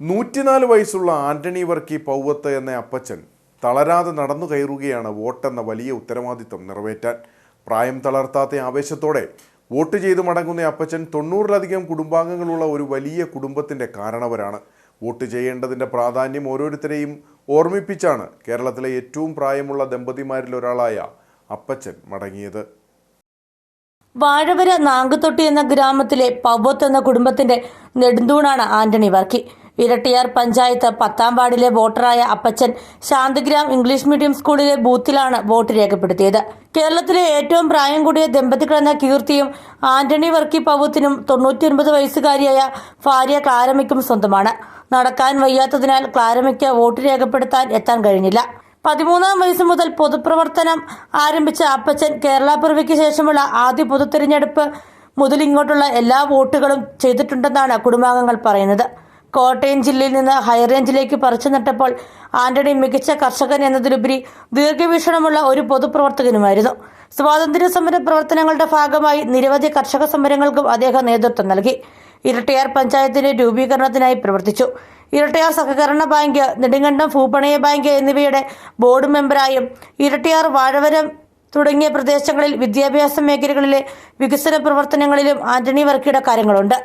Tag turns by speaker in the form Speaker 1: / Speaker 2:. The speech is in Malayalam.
Speaker 1: നൂറ്റിനാല് വയസ്സുള്ള ആന്റണി വർക്കി പൗവത്ത് എന്ന അപ്പച്ചൻ തളരാതെ നടന്നു കയറുകയാണ് വോട്ടെന്ന വലിയ ഉത്തരവാദിത്തം നിറവേറ്റാൻ. പ്രായം തളർത്താത്ത ആവേശത്തോടെ വോട്ട് ചെയ്തു മടങ്ങുന്ന അപ്പച്ചൻ തൊണ്ണൂറിലധികം കുടുംബാംഗങ്ങളുള്ള ഒരു വലിയ കുടുംബത്തിന്റെ കാരണവരാണ്. വോട്ട് ചെയ്യേണ്ടതിന്റെ പ്രാധാന്യം ഓരോരുത്തരെയും ഓർമ്മിപ്പിച്ചാണ് കേരളത്തിലെ ഏറ്റവും പ്രായമുള്ള ദമ്പതിമാരിൽ ഒരാളായ അപ്പച്ചൻ മടങ്ങിയത്.
Speaker 2: വാഴവര നാങ്കുതൊട്ടി എന്ന ഗ്രാമത്തിലെ പവ്വത്ത് എന്ന കുടുംബത്തിന്റെ നെടുന്തൂണാണ് ആന്റണി വർക്കി. ഇരട്ടിയാർ പഞ്ചായത്ത് പത്താം വാർഡിലെ വോട്ടറായ അപ്പച്ചൻ ശാന്തിഗ്രാം ഇംഗ്ലീഷ് മീഡിയം സ്കൂളിലെ ബൂത്തിലാണ് വോട്ട് രേഖപ്പെടുത്തിയത്. കേരളത്തിലെ ഏറ്റവും പ്രായം കൂടിയ ദമ്പതികളെന്ന കീർത്തിയും ആന്റണി വർക്കി പവത്തിനും തൊണ്ണൂറ്റിയൊൻപത് വയസ്സുകാരിയായ ഭാര്യ ക്ലാരമയ്ക്കും സ്വന്തമാണ്. നടക്കാൻ വയ്യാത്തതിനാൽ ക്ലാരമയ്ക്ക് വോട്ട് രേഖപ്പെടുത്താൻ എത്താൻ കഴിഞ്ഞില്ല. പതിമൂന്നാം വയസ്സ് മുതൽ പൊതുപ്രവർത്തനം ആരംഭിച്ച അപ്പച്ചൻ കേരള പിറവിക്ക് ശേഷമുള്ള ആദ്യ പൊതുതെരഞ്ഞെടുപ്പ് മുതൽ ഇങ്ങോട്ടുള്ള എല്ലാ വോട്ടുകളും ചെയ്തിട്ടുണ്ടെന്നാണ് കുടുംബാംഗങ്ങൾ പറയുന്നത്. കോട്ടയം ജില്ലയിൽ നിന്ന് ഹൈറേഞ്ചിലേക്ക് പറിച്ചു നട്ടപ്പോൾ ആന്റണി മികച്ച കർഷകൻ എന്നതിലുപരി ദീർഘവീക്ഷണമുള്ള ഒരു പൊതുപ്രവർത്തകനുമായിരുന്നു. സ്വാതന്ത്ര്യ സമര പ്രവർത്തനങ്ങളുടെ ഭാഗമായി നിരവധി കർഷക സമരങ്ങൾക്കും അദ്ദേഹം നേതൃത്വം നൽകി. ഇരട്ടയാർ പഞ്ചായത്തിന്റെ രൂപീകരണത്തിനായി പ്രവർത്തിച്ചു. ഇരട്ടയാർ സഹകരണ ബാങ്ക് നെടുങ്കണ്ടം ഭൂപണയ ബാങ്ക് എന്നിവയുടെ ബോർഡ് മെമ്പറായും ഇരട്ടയാർ വാഴവരം തുടങ്ങിയ പ്രദേശങ്ങളിൽ വിദ്യാഭ്യാസ മേഖലകളിലെ വികസന പ്രവർത്തനങ്ങളിലും ആന്റണി വർക്കിയുടെ കാര്യങ്ങളുണ്ട്.